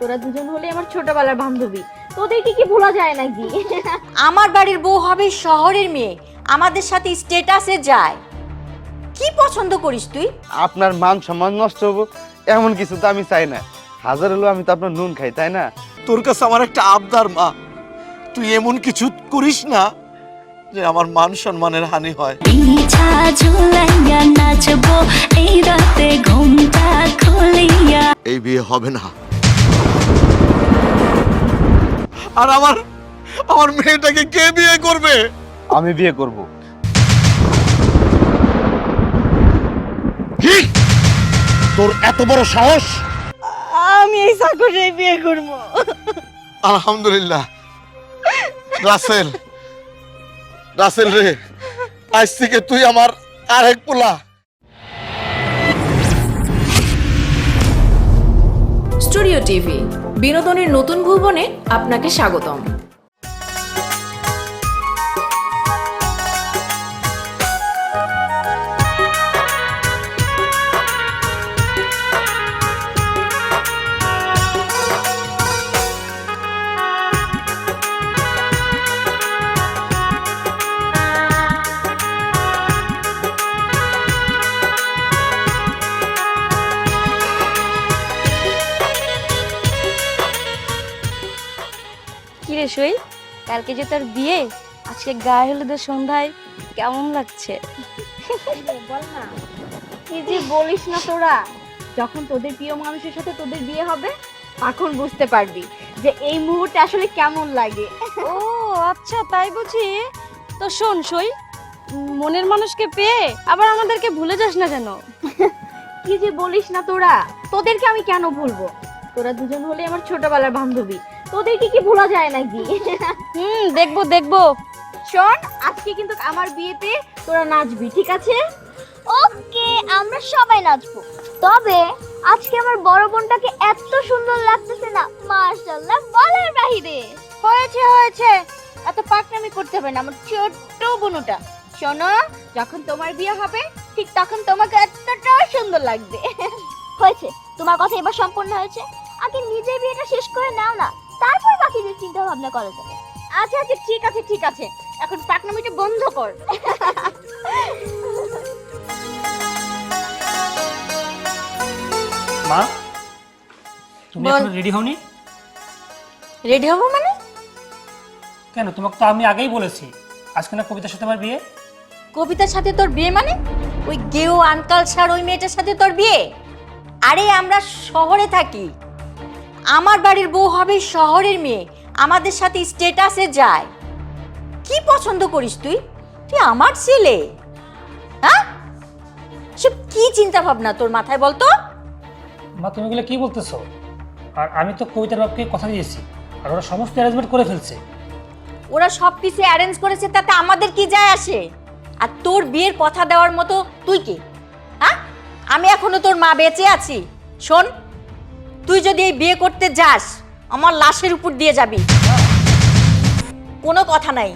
তোরা দুজন হলে আমার ছোটবেলার বান্ধবী। তোদেরকে কি ভোলা যায় নাকি? আমার বাড়ির বউ হবে শহরের মেয়ে। আমাদের সাথে স্টেটাসে যায়। কি পছন্দ করিস তুই? আপনার মান সম্মান নষ্ট হব এমন কিছু তো আমি চাই না। হাজার হলো আমি তো আপনার নুন খাই তাই না? তোর কাছে আমার একটা আবদার মা। তুই এমন কিছু করিস না যে আমার মান সম্মানের হানি হয়। এই বিয়ে হবে না। আর আমার আমার মেয়েটাকে কে বিয়ে করবে? আমি বিয়ে করব। কি? তোর এত বড় সাহস? আমি এই সাকরে বিয়ে করব। আলহামদুলিল্লাহ। রাসেল রাসেল রে আজ থেকে তুই আমার আরেক পোলা। স্টুডিও টিভি বিনোদনের নতুন ভুবনে আপনাকে স্বাগতম। সই কালকে যে তোর বিয়ে আজকে গায়ে হলুদের সন্ধ্যায় কেমন লাগছে? বল না। কি যে বলিস না তোরা। যখন তোদের প্রিয় মানুষের সাথে তোদের বিয়ে হবে তখন বুঝতে পারবি যে এই মুহূর্তে আসলে কেমন লাগে। ও আচ্ছা তাই বুঝি। তো শোন সই মনের মানুষকে পেয়ে আবার আমাদেরকে ভুলে যাস না যেন। কি যে বলিস না তোরা। তোদেরকে আমি কেন ভুলবো? তোরা দুজন হলে আমার ছোটবেলার বান্ধবী। তোদেরকে কি ভোলা যায় নাকি? হুম দেখব দেখব। শোন আজকে কিন্তু আমার বিয়েতে তোরা নাচবি ঠিক আছে? ওকে আমরা সবাই নাচবো। তবে আজকে আমার বড় বোনটাকে এত সুন্দর লাগতেছে না মাশাআল্লাহ বলার বাহিরে। হয়েছে হয়েছে। এত পাকনামি করতে হবে না আমার ছোট্ট বোনটা। শোনো যখন তোমার বিয়ে হবে ঠিক তখন তোমাকে এতটা সুন্দর লাগবে। হয়েছে তোমার কথা এবার সম্পূর্ণ হয়েছে। আগে নিজের বিয়েটা শেষ করে নাও না তারপর বাকিদের চিন্তা ভাবনা করা যাবে আচ্ছা আচ্ছা ঠিক আছে ঠিক আছে। এখন পাকনামিটা বন্ধ কর। মা তুমি বল। এখন রেডি হওনি? রেডি হব মানে? কেন? তোমাকে তো আমি আগেই বলেছি। আজকে না কবিতার সাথে আমার বিয়ে? কবিতার সাথে তোর বিয়ে মানে? ওই গেও আনকাল স্যার ওই মেয়েটার সাথে তোর বিয়ে? আরে আমরা শহরে থাকি। আমার বাড়ির বউ হবে শহরের মেয়ে। আমাদের সাথে স্টেটাসে যায়। কি পছন্দ করিস তুই? তুই আমার ছেলে। হ্যাঁ? সব কি চিন্তা ভাবনা তোর মাথায় বলতো মা তুমি এগুলো কি বলতেছো? আর আমি তো কবিতার বাপকে কথা দিয়েছি আর ওরা সমস্ত অ্যারেঞ্জমেন্ট করে ফেলছে। ওরা সব কিছু অ্যারেঞ্জ করেছে তাতে আমাদের কি যায় আসে? আর তোর বিয়ের কথা দেওয়ার মতো তুই কি? হ্যাঁ? আমি এখনও তোর মা বেঁচে আছি। শোন তুই যদি এই বিয়ে করতে যাস আমার লাশের উপর দিয়ে যাবি। কোনো কথা নাই।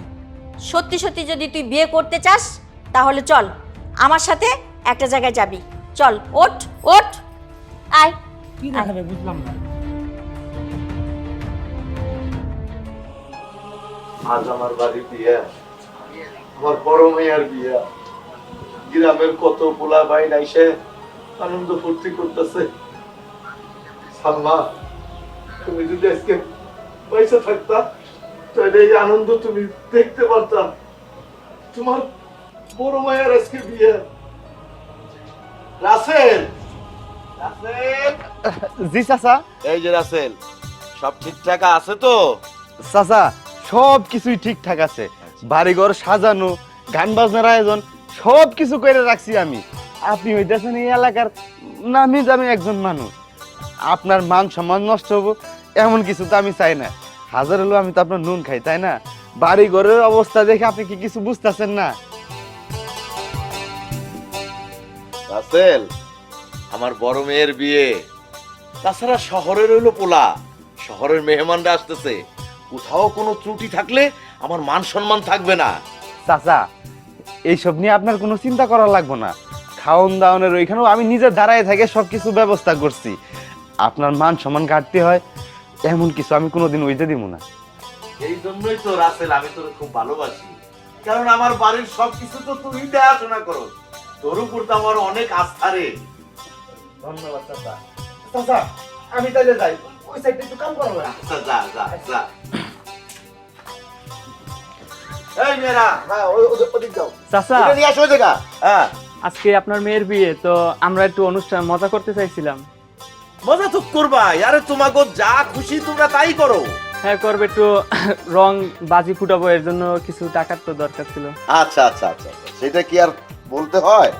সত্যি সত্যি যদি তুই বিয়ে করতে চাস তাহলে চল আমার সাথে একটা জায়গায় যাবি। চল ওঠ ওঠ। আয়। কি দেখাবে বুঝলাম না। আজ আমার বাড়ি বিয়ে আমার বড় মেয়ের বিয়ে। গ্রামের কত পোলা ভাই নাইসে আনন্দ ফুর্তি করতেছে। সালমা তুমি যদি আজকে পয়সা থাকতা তাহলে এই আনন্দ তুমি দেখতে পারতাম। তোমার বড় মায়ের আজকে বিয়ে। রাসেল! রাসেল! জি চাচা। এই যে রাসেল সব ঠিকঠাক আছে তো? চাচা সব কিছুই ঠিকঠাক আছে। বাড়িঘর সাজানো গান বাজনার আয়োজন সব কিছু করে রাখছি আমি। আপনি হইতেছেন এই এলাকার নামি দামি একজন মানুষ। আপনার মান সম্মান নষ্ট হব এমন কিছু তো আমি চাই না। হাজার হলো আমি তো আপনার নুন খাই তাই না? বাড়ি ঘরের অবস্থা দেখে আপনি কি কিছু বুঝতেছেন না? রাসেল আমার বড় মেয়ের বিয়ে। তাছাড়া শহরের হইল পোলা শহরের মেহমানরা আসতেছে। কোথাও কোনো ত্রুটি থাকলে আমার মান সম্মান থাকবে না। চাচা এইসব নিয়ে আপনার কোনো চিন্তা করা লাগবে না। খাওন দাওনের ওইখানেও আমি নিজের দাঁড়ায় থেকে সব কিছু ব্যবস্থা করছি। আপনার মান সম্মান কাটতে হয় এমন কিছু আমি কোনোদিন ওইতে দিব না। এই জন্যই তো রাসেল আমি তোর খুব ভালোবাসি। কারণ আমার বাড়ির সবকিছু তো তুই দেখাশোনা করো। তোর উপর তো আমার অনেক আস্থা রে। ধন্যবাদ চাচা। চাচা আমি তাহলে যাই। ওই সাইডে একটু কাম করব আচ্ছা যা যা যা। এই মেয়েরা হ্যাঁ ওদিক যাও। চাচা। নিয়ে আসো জায়গা। হ্যাঁ। আজকে আপনার মেয়ের বিয়ে তো আমরা একটু অনুষ্ঠান মজা করতে চাইছিলাম। মজা তো করবা আরে তোমাকে যা খুশি তোমরা তাই করো। হ্যাঁ করবে একটু রং বাজি ফুটাবো এর জন্য কিছু টাকার তো দরকার ছিল। আচ্ছা আচ্ছা আচ্ছা আচ্ছা। সেটা কি আর বলতে হয়?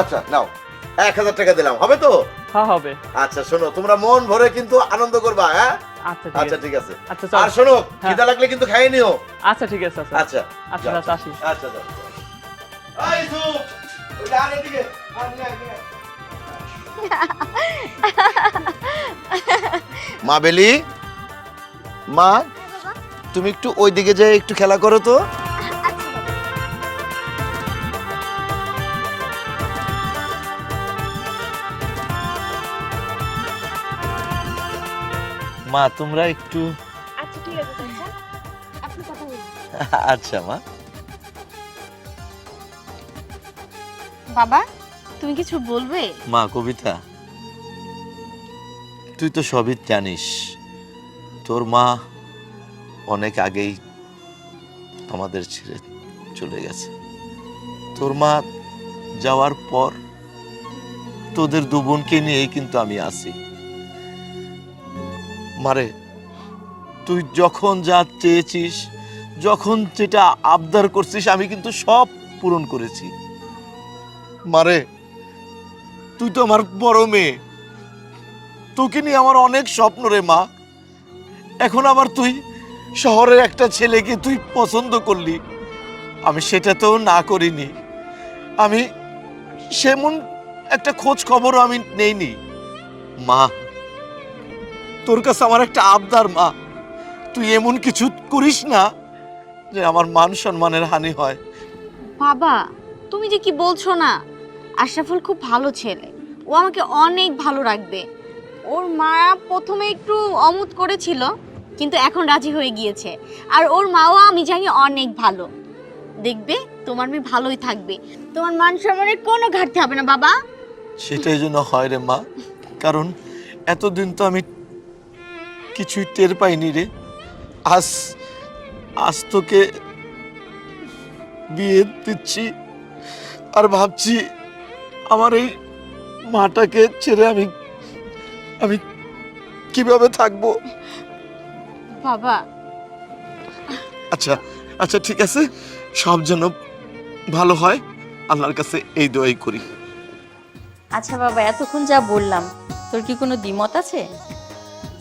আচ্ছা নাও এক হাজার টাকা দিলাম হবে তো? হ্যাঁ হবে। আচ্ছা শোনো তোমরা মন ভরে কিন্তু আনন্দ করবা হ্যাঁ? আচ্ছা আচ্ছা ঠিক আছে। আচ্ছা আর শোনো হ্যাঁ। খিদা লাগলে কিন্তু খাইয়ে নিও। আচ্ছা ঠিক আছে আচ্ছা। আচ্ছা যাও। চাচা আসি। আচ্ছা মা বেলি? মা তুমি একটু ওই দিকে যাই একটু খেলা করো তো। মা তোমরা একটু আচ্ছা ঠিক আছে চাচা আপনি কথা বলুন। আচ্ছা মা। বাবা, তুমি কিছু বলবে? মা, কবিতা, তুই তো সবই জানিস। তোর মা অনেক আগেই আমাদের ছেড়ে চলে গেছে। তোর মা যাওয়ার পর তোদের দু বোনকে নিয়েই কিন্তু আমি আসি মারে, তুই যখন যা চেয়েছিস, যখন যেটা আবদার করছিস, আমি কিন্তু সব পূরণ করেছি। মারে। তুই তো আমার বড় মেয়ে। তোকে নিয়ে আমার অনেক স্বপ্ন রে মা। এখন আবার তুই শহরের একটা ছেলেকে তুই পছন্দ করলি। আমি সেটা তো না করিনি। আমি সেমন একটা খোঁজ খবরও আমি নেইনি। মা, তোর কাছে আমার একটা আবদার মা। তুই এমন কিছু করিস না যে আমার মান সম্মানের হানি হয়। বাবা, তুমি যে কি বলছো না? আশরাফুল খুব ভালো ছেলে। ও আমাকে অনেক ভালো রাখবে। ওর মা প্রথমে একটু অমুত করেছিল, কিন্তু এখন রাজি হয়ে গিয়েছে। আর ওর মাও আমি জানি অনেক ভালো। দেখবে, তোমার মেয়ে ভালোই থাকবে। তোমার মান সম্মানের কোনো ঘাটতি হবে না, বাবা। সেটাই জন্য হয় রে মা। কারণ এতদিন তো আমি কিছুই টের পাইনি রে। আজ আজ তোকে বিয়ে দিচ্ছি আর ভাবছি আমার এই মাটাকে ছেড়ে আমি আমি কীভাবে থাকব? বাবা। আচ্ছা আচ্ছা ঠিক আছে। সব যেন ভালো হয় আল্লাহর কাছে এই দোয়াই করি। আচ্ছা বাবা এতক্ষণ যা বললাম তোর কি কোনো দ্বিমত আছে?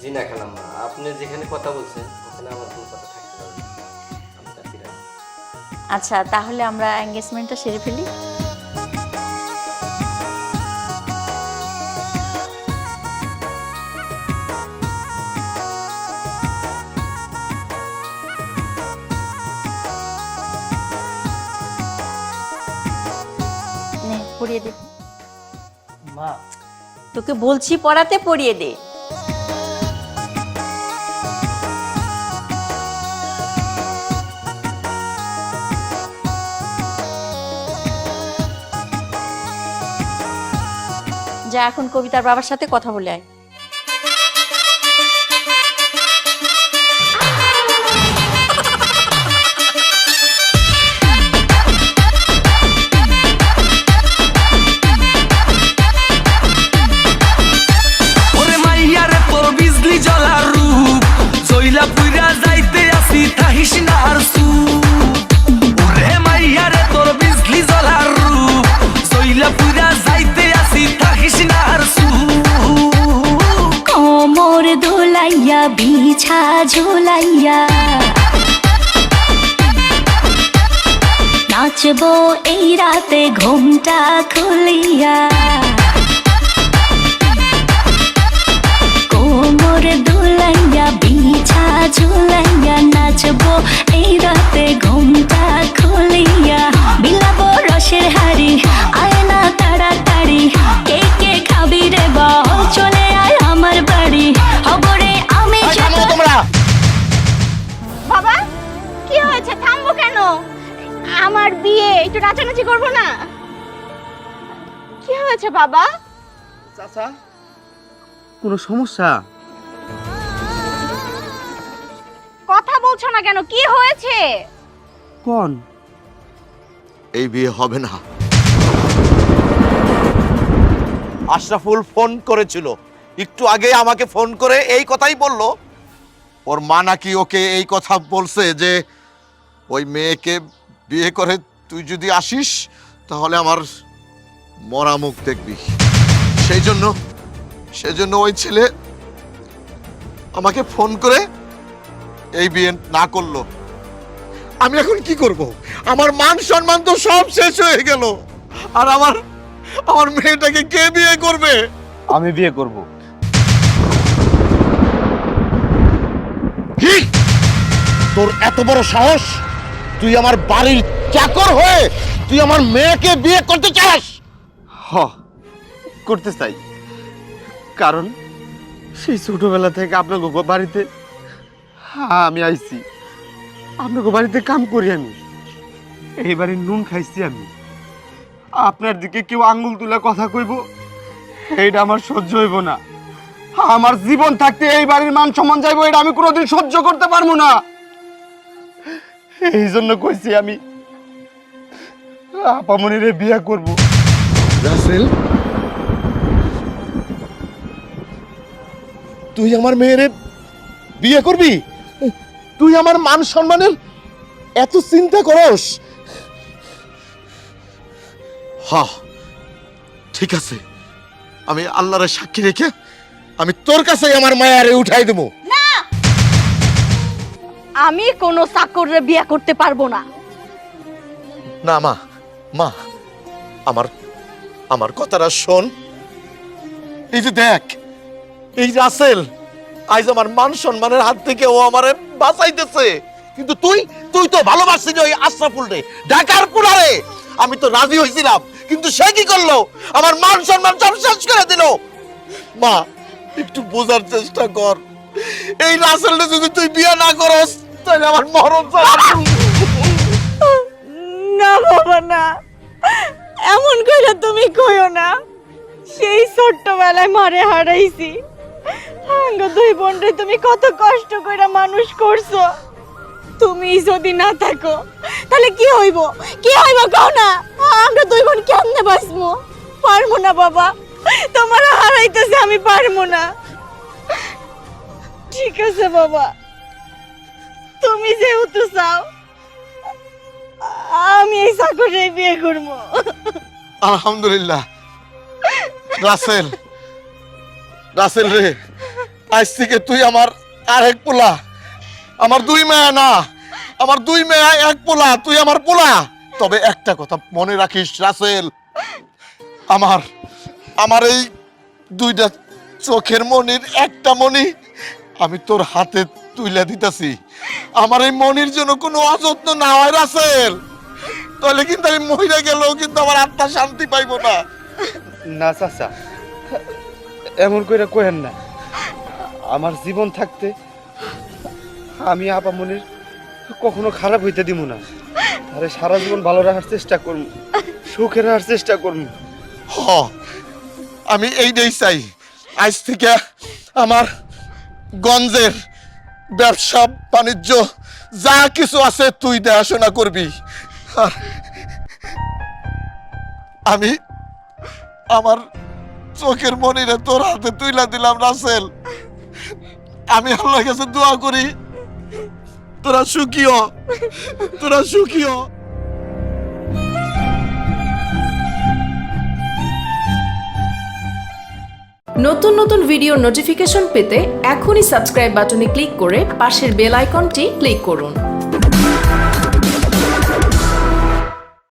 জি না খালাম্মা। আপনি যেখানে কথা বলছেন ওখানে আমার কোনো কথা থাকতে ফিরে আচ্ছা তাহলে আমরা এঙ্গেজমেন্টটা সেরে ফেলি। নে পড়িয়ে দে মা। তোকে বলছি পড়াতে পড়িয়ে দে। যা এখন কবিতার বাবার সাথে কথা বলে আয়। নাচবো এই রাতে ঘুমটা খুলিয়া। কোমর দুলাইয়া, বিছা ঝুলাইয়া নাচবো এই রাতে ঘুমটা খুলিয়া। বিলাবো রসের হারি আয় না তাড়াতাড়ি, কে কে খাবি রে বল, চলে আয় আমার বাড়ি। হবর নাচানাচি করব না? কি হয়েছে বাবা? চাচা কোনো সমস্যা? কথা বলছো না কেন? কি হয়েছে? কোন? এই বিয়ে হবে না। আশরাফুল ফোন করেছিল। একটু আগে আমাকে ফোন করে এই কথাই বলল। ওর মা নাকি ওকে এই কথা বলছে যে ওই মেয়েকে বিয়ে করে তুই যদি আসিস তাহলে আমার মরা মুখ দেখবি। সেই জন্য সেজন্য ওই ছেলে আমাকে ফোন করে এই বিয়ে না করল। আমি এখন কি করব? আমার মান সম্মান তো সব শেষ হয়ে গেল। আর আমার আমার মেয়েটাকে কে বিয়ে করবে? আমি বিয়ে করব। কি তোর এত বড় সাহস? তুই আমার বাড়ির চাকর হয়ে তুই আমার মেয়েকে বিয়ে করতে চাস? হ করতে চাই কারণ সেই ছোটবেলা থেকে আপনাকে বাড়িতে হ্যাঁ আমি আইছি। আপনাকে বাড়িতে কাম করি আমি। এই বাড়ির নুন খাইছি আমি। আপনার দিকে কেউ আঙ্গুল তুলে কথা কইব, এইটা আমার সহ্য হইব না। আমার জীবন থাকতে এই বাড়ির মান সম্মান যাইবো, এটা আমি কোনোদিন সহ্য করতে পারব না। এই জন্য কইছি আমি, আপামনিরে বিয়ে করব। রাসেল, তুই আমার মেয়েরে বিয়ে করবি? তুই আমার মান সম্মানের এত চিন্তা করস? হা, ঠিক আছে। আমি আল্লাহর সাক্ষী রেখে আমি তোর কাছে আমার মায়ারে উঠাই দেবো। আমি কোনো চাকররে বিয়ে করতে পারব না। না, মা মা, আমার আমার কথাটা শোন। এই যে দেখ, এই যে আসেল, আজ আমার মান সম্মানের হাত থেকে ও আমারে বাঁচাইতেছে। কিন্তু তুই তুই তো ভালোবাসছিলি ওই আশরাফুল রে ঢাকার পুলারে আমি তো রাজি হয়েছিলাম কিন্তু সে কি করল? আমার মান সম্মান সব শেষ করে দিল। মা, একটু বোঝার চেষ্টা কর। এই রাসেলটা যদি তুই বিয়ে না করস, তাহলে আমার মরণ না বাবা, না। এমন কইরা তুমি কইও না। সেই ছোট্টবেলায় মারে হারাইছি। আঙ্গ দুই বোনরে তুমি কত কষ্ট কইরা মানুষ করছ। তুমি যদি না থাকো, তাহলে কি হইব? কি হইব কও না? আমরা দুই বোন কেমনে বাঁচবো? পারব না বাবা। তোমার হারাইতেছে, আমি পারব না। ঠিক আছে, বাবা। তুমি যেহেতু চাও, আমি এই চাকরে বিয়ে করব। আলহামদুলিল্লাহ। রাসেল রাসেল রে, আজ থেকে তুই আমার আরেক পোলা। আমার দুই মেয়া না, আমার দুই মেয়া এক পোলা, তুই আমার পোলা। তবে একটা কথা মনে রাখিস, রাসেল, আমার আমার এই দুইটা চোখের মনির একটা মনি আমি তোর হাতে তুইলা দিতেছি। আমার এই মনির জন্য কোনো অযত্ন না হয় রাসেল। তাহলে কিন্তু আমি মহিলা গেলেও কিন্তু আমার আত্মা শান্তি পাইবো না। না চাচা। এমন করে কহেন না। আমার জীবন থাকতে আমি আপা মনির কখনো খারাপ হইতে দিব না। আরে সারা জীবন ভালো রাখার চেষ্টা করব সুখে রাখার চেষ্টা করব হ আমি এইটাই চাই। আজ থেকে আমার গঞ্জের ব্যবসা, বাণিজ্য, যা কিছু আছে তুই দেখাশোনা করবি। আমি আমার চোখের মনিরে তোর হাতে তুইলা দিলাম, রাসেল। আমি আল্লাহর কাছে দোয়া করি, তোরা সুখী হ, তোরা সুখী হ। নতুন নতুন ভিডিও নোটিফিকেশন পেতে এখনই সাবস্ক্রাইব বাটনে ক্লিক করে পাশের বেল আইকনটি ক্লিক করুন।